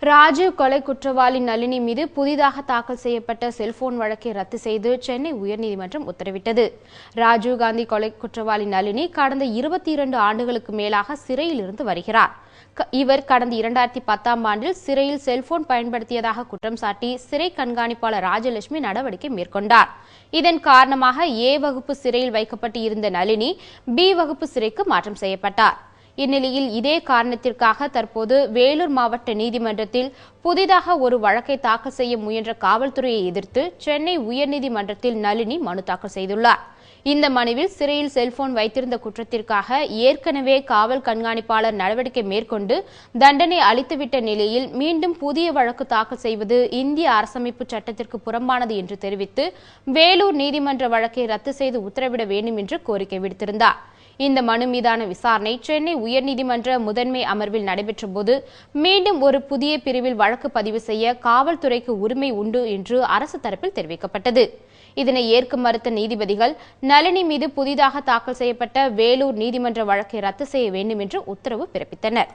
ராஜீவ் கொலை குற்றவாளி நளினி மீது புதிதாக தாக்கல் செய்யப்பட்ட செல்போன் வழக்கை ரத்து செய்து சென்னை உயர்நீதிமன்றம் உத்தரவிட்டது. ராஜீவ்காந்தி கொலை குற்றவாளி நளினி கடந்த இருபத்தி இரண்டு ஆண்டுகளுக்கு மேலாக சிறையில் இருந்து வருகிறார். க- இவர் கடந்த இரண்டாயிரத்தி பத்தாம் ஆண்டில் சிறையில் செல்போன் பயன்படுத்தியதாக குற்றம் சாட்டி சிறை கண்காணிப்பாளர் ராஜலட்சுமி நடவடிக்கை மேற்கொண்டார். இதன் காரணமாக ஏ வகுப்பு சிறையில் வைக்கப்பட்டு இருந்த நளினி பி வகுப்பு சிறைக்கு மாற்றம் செய்யப்பட்டார். இந்நிலையில் இதே காரணத்திற்காக தற்போது வேலூர் மாவட்ட நீதிமன்றத்தில் புதிதாக ஒரு வழக்கை தாக்கல் செய்ய முயன்ற காவல்துறையை எதிர்த்து சென்னை உயர்நீதிமன்றத்தில் நளினி மனு தாக்கல் செய்துள்ளார். இந்த மனுவில் சிறையில் செல்போன் வைத்திருந்த குற்றத்திற்காக ஏற்கனவே காவல் கண்காணிப்பாளர் நடவடிக்கை மேற்கொண்டு தண்டனை அளித்துவிட்ட நிலையில் மீண்டும் புதிய வழக்கு தாக்கல் செய்வது இந்திய அரசமைப்பு சட்டத்திற்கு புறம்பானது என்று தெரிவித்து வேலூர் நீதிமன்ற வழக்கை ரத்து செய்து உத்தரவிட வேண்டும் என்று கோரிக்கை விடுத்திருந்தார். இந்த மனு மீதான விசாரணை சென்னை உயர்நீதிமன்ற முதன்மை அமர்வில் நடைபெற்றபோது மீண்டும் ஒரு புதிய பிரிவில் வழக்கு பதிவு செய்ய காவல்துறைக்கு உரிமை உண்டு என்று அரசு தரப்பில் தெரிவிக்கப்பட்டது. இதனை ஏற்க மறுத்த நீதிபதிகள் நளினி மீது புதிதாக தாக்கல் செய்யப்பட்ட வேலூர் நீதிமன்ற வழக்கை ரத்து செய்ய வேண்டும் என்று உத்தரவு பிறப்பித்தனர்.